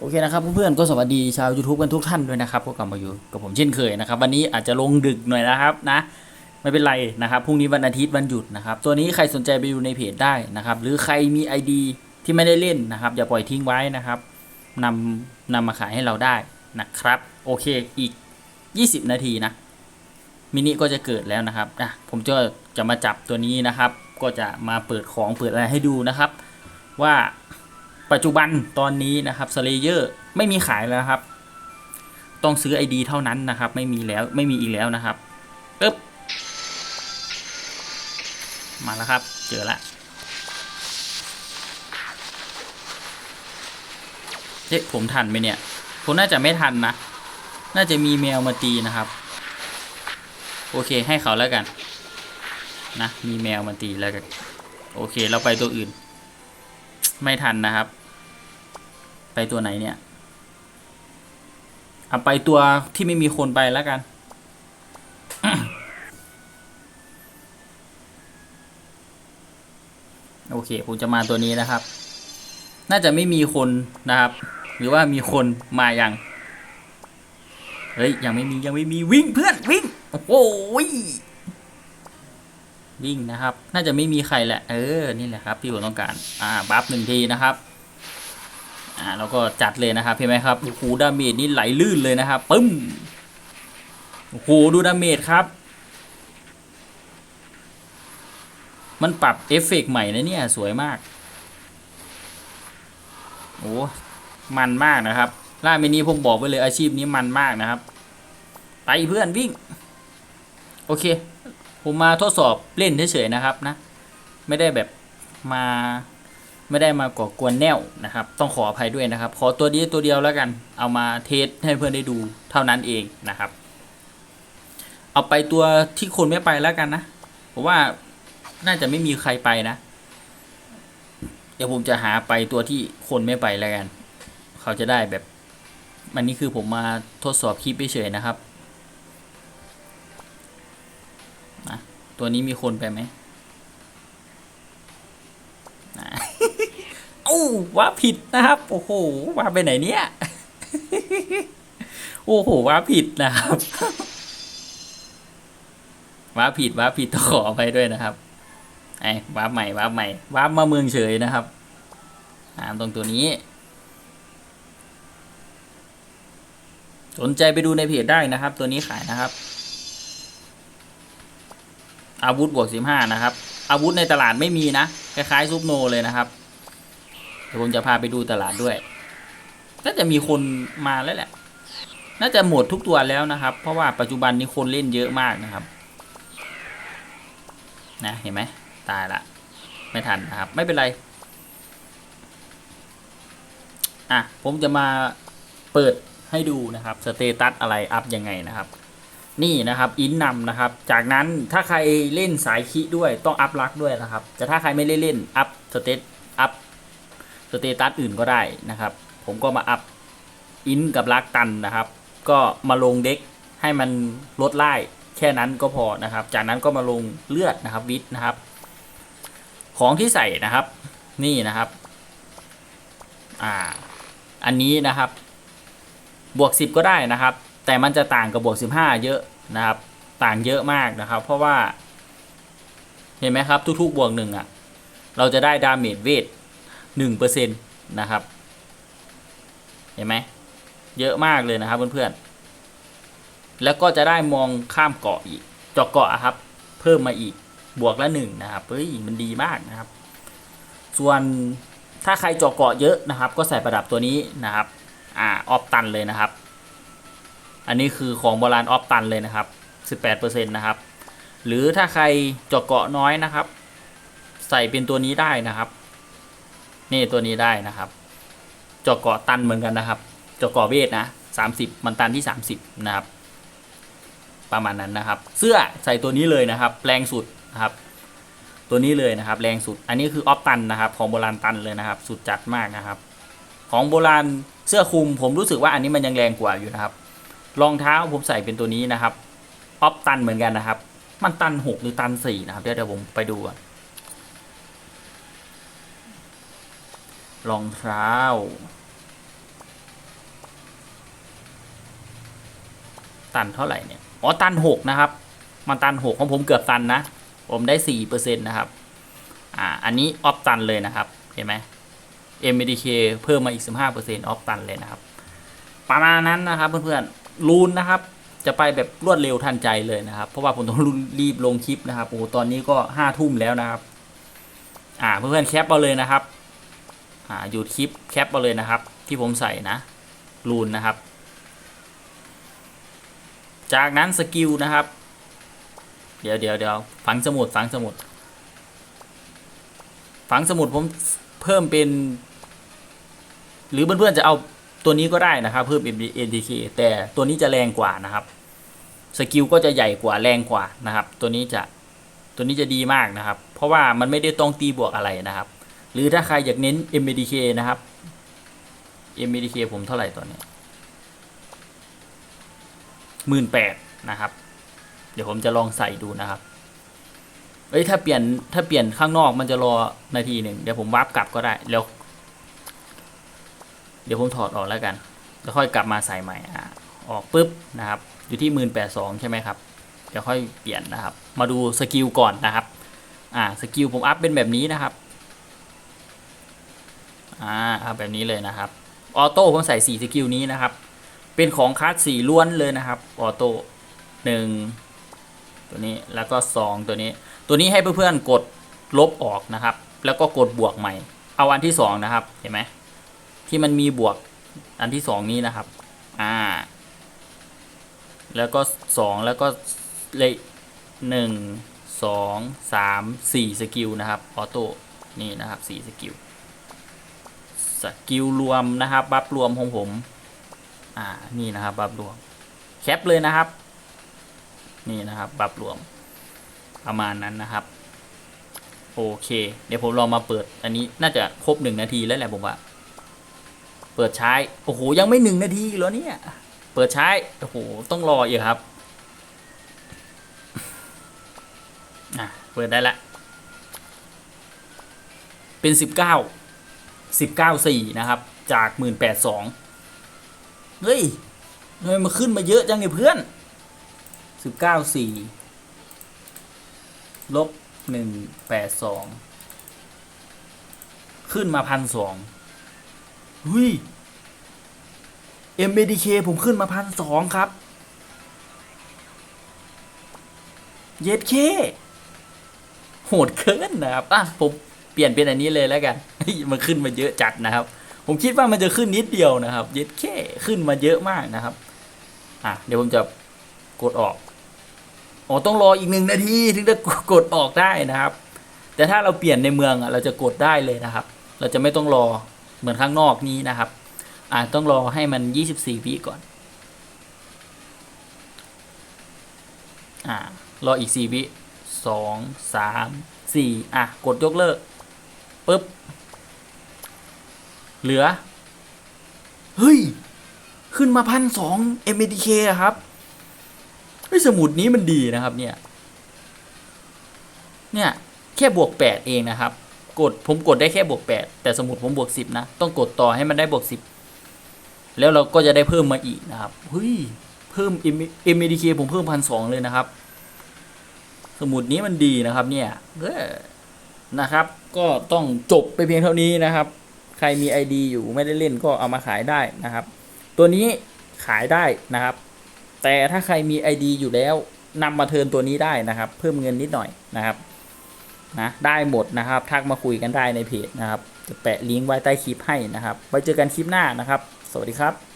โอเคนะครับเพื่อนๆก็สวัสดีชาว YouTube กันทุกท่านด้วยนะครับก็กลับมาอยู่กับผมเช่นเคยนะครับ วันนี้อาจจะลงดึกหน่อยนะครับนะไม่เป็นไรนะครับพรุ่งนี้วันอาทิตย์วันหยุดนะครับ ตัวนี้ใครสนใจไปดูในเพจได้นะครับ หรือใครมี ID ที่ไม่ได้เล่นนะครับ อย่าปล่อยทิ้งไว้นะครับนำนำมาขายให้เราได้นะครับ โอเคอีก 20 นาทีนะมินิก็จะเกิดแล้วนะครับอะผมจะจะมาจับตัวนี้นะครับ ก็จะมาเปิดของเปิดอะไรให้ดูนะครับ ว่า ปัจจุบันตอนนี้นะครับสเลเยอร์ไม่มีขายแล้วครับ ต้องซื้อ ID เท่านั้นนะครับ ไม่มีแล้วไม่มีอีกแล้วนะครับปึ๊บมาแล้วครับ เจอละเฮ้ยผมทันไหมเนี่ยผมน่าจะไม่ทันนะ น่าจะมีแมวมาตีนะครับ โอเคให้เขาแล้วกัน นะ มีแมวมาตีแล้วกัน โอเค เราไปตัวอื่น ไม่ทันนะครับ ไปตัวไหนเนี่ยเอาไปตัวที่ไม่มีคนไปแล้วกัน โอเค ผมจะมาตัวนี้นะครับ น่าจะไม่มีคนนะครับ หรือว่ามีคนมายังเฮ้ย ยังไม่มียังไม่มีวิ่งเพื่อนวิ่ง โอ้โหยวิ่งนะครับ น่าจะไม่มีใครแหละ เออ นี่แหละครับที่ผมต้องการ อ่า บัฟหนึ่งทีนะครับ อ่าแล้วก็จัดเลยนะครับเห็นไหมครับโอ้โหดาเมจนี่ไหลลื่นเลยนะครับปึ้มโอ้โหดูดาเมจครับ มันปรับเอฟเฟกต์ใหม่นะเนี่ยสวยมากโอ้มันมากนะครับล่าเมนี้ผมบอกไว้เลยอาชีพนี้มันมากนะครับ ไปเพื่อนวิ่ง โอเค ผมมาทดสอบเล่นเฉยๆนะครับนะ ไม่ได้แบบมา ไม่ได้มาก่อกวนแนวนะครับ ต้องขออภัยด้วยนะครับ ขอตัวนี้ตัวเดียวแล้วกัน เอามาเทสให้เพื่อนได้ดูเท่านั้นเองนะครับ เอาไปตัวที่คนไม่ไปแล้วกันนะผมว่าน่าจะไม่มีใครไปนะ เดี๋ยวผมจะหาไปตัวที่คนไม่ไปแล้วกัน เขาจะได้แบบอันนี้คือผมมาทดสอบคลิปเฉยๆนะครับนะตัวนี้มีคนไปไหมนะ เอ้ว่าผิดนะครับ โอ้โห ว่าไปไหนเนี่ย โอ้โห ว่าผิดนะครับ ว่าผิดว่าผิดต้องขอไปด้วยนะครับ ไอ้ว่าใหม่ว่าใหม่ว่ามาเมืองเฉยนะครับอ่าตรงตัวนี้ สนใจไปดูในเพจได้นะครับ ตัวนี้ขายนะครับ อาวุธบวกสิบห้านะครับ อาวุธในตลาดไม่มีนะ คล้ายๆซุปโนเลยนะครับ เดี๋ยวผมจะพาไปดูตลาดด้วยน่าจะมีคนมาแล้วแหละ น่าจะหมดทุกตัวแล้วนะครับ เพราะว่าปัจจุบันนี้คนเล่นเยอะมากนะครับ นะเห็นไหมตายละไม่ทันนะครับ ไม่เป็นไร อะ ผมจะมาเปิดให้ดูนะครับสเตตัสอะไรอัพยังไงนะครับ นี่นะครับอินนำนะครับ จากนั้นถ้าใครเล่นสายคิด้วยต้องอัพลักด้วยนะครับ แต่ถ้าใครไม่ได้เล่นอัพสเตตอัพ สเตตัสอื่นก็ได้นะครับ ผมก็มาอัพอินกับลักตันนะครับ ก็มาลงเด็กให้มันลดไล่แค่นั้นก็พอนะครับ จากนั้นก็มาลงเลือดนะครับวิทนะครับ ของที่ใส่นะครับ นี่นะครับอ่าอันนี้นะครับ บวก 10 ก็ได้นะครับ แต่มันจะต่างกับบวก 15 เยอะนะครับ ต่างเยอะมากนะครับ เพราะว่า เห็นไหมครับทุกๆบวกหนึ่งอะ เราจะได้ดาเมจเวท 1%นะครับ เห็นไหมเยอะมากเลยนะครับเพื่อนๆ แล้วก็จะได้มองข้ามเกาะอีกเจาะเกาะครับ เพิ่มมาอีกบวกละหนึ่งนะครับเฮ้ยมันดีมากนะครับ ส่วนถ้าใครเจาะเกาะเยอะนะครับ ก็ใส่ประดับตัวนี้นะครับ อ่าออฟตันเลยนะครับ อันนี้คือของโบราณออฟตันเลยนะครับ18%นะครับ หรือถ้าใครเจาะเกาะน้อยนะครับ ใส่เป็นตัวนี้ได้นะครับ นี่ตัวนี้ได้นะครับเจาะเกาะตันเหมือนกันนะครับเจาะเกาะเวทนะ30มันตันที่30นะครับ ประมาณนั้นนะครับ เสื้อใส่ตัวนี้เลยนะครับ แรงสุดนะครับ ตัวนี้เลยนะครับ แรงสุด อันนี้คือออฟตันนะครับ ของโบราณตันเลยนะครับ สุดจัดมากนะครับ ของโบราณเสื้อคลุมผมรู้สึกว่าอันนี้มันยังแรงกว่าอยู่นะครับ รองเท้าผมใส่เป็นตัวนี้นะครับออฟตันเหมือนกันนะครับ มันตันหกหรือตันสี่นะครับเดี๋ยวเดี๋ยวผมไปดูก่อน รองเท้า ตันเท่าไหร่เนี่ย อ๋อ ตันหกนะครับ มันตันหกของผมเกือบตันนะ ผมได้สี่เปอร์เซ็นต์นะครับ อ่า อันนี้ออฟตันเลยนะครับ เห็นไหม MDK เพิ่มมาอีกสิบห้าเปอร์เซ็นต์ออฟตันเลยนะครับ ประมาณนั้นนะครับเพื่อนๆรูนนะครับจะไปแบบรวดเร็วทันใจเลยนะครับ เพราะว่าผมต้องรีบลงคลิปนะครับโอ้ตอนนี้ก็ห้าทุ่มแล้วนะครับ อ่าเพื่อนๆแคปเอาเลยนะครับ อ่าหยุดคลิปแคปเอาเลยนะครับ ที่ผมใส่นะรูนนะครับ จากนั้นสกิลนะครับ เดี๋ยวเดี๋ยวเดี๋ยวฝังสมุดฝังสมุด ฝังสมุดผมเพิ่มเป็น หรือเพื่อนๆจะเอาตัวนี้ก็ได้นะครับ เพิ่ม NTK แต่ตัวนี้จะแรงกว่านะครับสกิลก็จะใหญ่กว่าแรงกว่านะครับ ตัวนี้จะตัวนี้จะดีมากนะครับ เพราะว่ามันไม่ได้ต้องตีบวกอะไรนะครับ รือถ้าใครอยากเน้น MBDK นะครับ MBDK ผมเท่าไหร่ตอนนี้หมื่นแปดนะครับ เดี๋ยวผมจะลองใส่ดูนะครับ เอ้ยถ้าเปลี่ยนถ้าเปลี่ยนข้างนอกมันจะรอนาทีหนึ่งเดี๋ยวผมวาร์ปกลับก็ได้แล้ว เดี๋ยวผมถอดออกแล้วกัน แล้วค่อยกลับมาใส่ใหม่อะออกปุ๊บนะครับ อยู่ที่หมื่นแปดสองใช่ไหมครับเดี๋ยวค่อยเปลี่ยนนะครับ มาดูสกิลก่อนนะครับ อ่าสกิลผมอัพเป็นแบบนี้นะครับ อ่าอัพแบบนี้เลยนะครับ ออโต้ผมใส่สี่สกิลนี้นะครับ เป็นของคลาสสี่ล้วนเลยนะครับ ออโต้หนึ่งตัวนี้แล้วก็สองตัวนี้ ตัวนี้ให้เพื่อนๆกดลบออกนะครับ แล้วก็กดบวกใหม่ เอาอันที่สองนะครับ เห็นไหมที่มันมีบวกอันที่สองนี้นะครับ อ่า แล้วก็สองแล้วก็เลขหนึ่งสองสามสี่สกิลนะครับ ออโต้ นี่นะครับสี่สกิล สกิลรวมนะครับ บัฟรวมของผม อ่า นี่นะครับ บัฟรวม แคปเลยนะครับ นี่นะครับ บัฟรวม ประมาณนั้นนะครับ โอเค เดี๋ยวผมลองมาเปิด อันนี้น่าจะครบหนึ่งนาทีแล้วแหละผมว่า เปิดใช้ โอ้โห ยังไม่หนึ่งนาทีแล้วเนี่ย เปิดใช้ โอ้โห ต้องรออีกครับ อะ เปิดได้ละ เป็นสิบเก้า สิบเก้าสี่นะครับ จากหมื่นแปดสองเฮ้ยทำไมมาขึ้นมาเยอะจังเนี่ยเพื่อนสิบเก้าสี่ลบหนึ่งแปดสองขึ้นมาพันสองเฮ้ย MBDK ผมขึ้นมาพันสองครับ เย็ดเค โหดเกินนะครับ อะ ผมเปลี่ยนเป็นอันนี้เลยแล้วกัน มันขึ้นมาเยอะจัดนะครับ ผมคิดว่ามันจะขึ้นนิดเดียวนะครับ เย็ดเคขึ้นมาเยอะมากนะครับ อะเดี๋ยวผมจะกดออกอ๋อต้องรออีกหนึ่งนาทีถึงจะกดออกได้นะครับ แต่ถ้าเราเปลี่ยนในเมืองอะเราจะกดได้เลยนะครับ เราจะไม่ต้องรอเหมือนข้างนอกนี้นะครับอ่าต้องรอให้มันยี่สิบสี่วิก่อน อ่ารออีกสี่วิสองสามสี่อะ กดยกเลิกปุ๊บ เหลือ เฮ้ย ขึ้นมาพันสอง MDK อะครับเฮ้ยสมุดนี้มันดีนะครับ เนี่ย เนี่ย แค่บวกแปดเองนะครับ กดผมกดได้แค่บวกแปดแต่สมุดผมบวกสิบนะ ต้องกดต่อให้มันได้บวกสิบแล้วเราก็จะได้เพิ่มมาอีกนะครับเฮ้ยเพิ่ม M D K ผมเพิ่มพันสองเลยนะครับ สมุดนี้มันดีนะครับ เนี่ยเออนะครับ ก็ต้องจบไปเพียงเท่านี้นะครับ ใครมี ID อยู่ไม่ได้เล่นก็เอามาขายได้นะครับ ตัวนี้ขายได้นะครับ แต่ถ้าใครมี ID อยู่แล้วนำมาเทินตัวนี้ได้นะครับ เพิ่มเงินนิดหน่อยนะครับนะได้หมดนะครับ ทักมาคุยกันได้ในเพจนะครับ จะแปะลิงก์ไว้ใต้คลิปให้นะครับไว้เจอกันคลิปหน้านะครับ สวัสดีครับ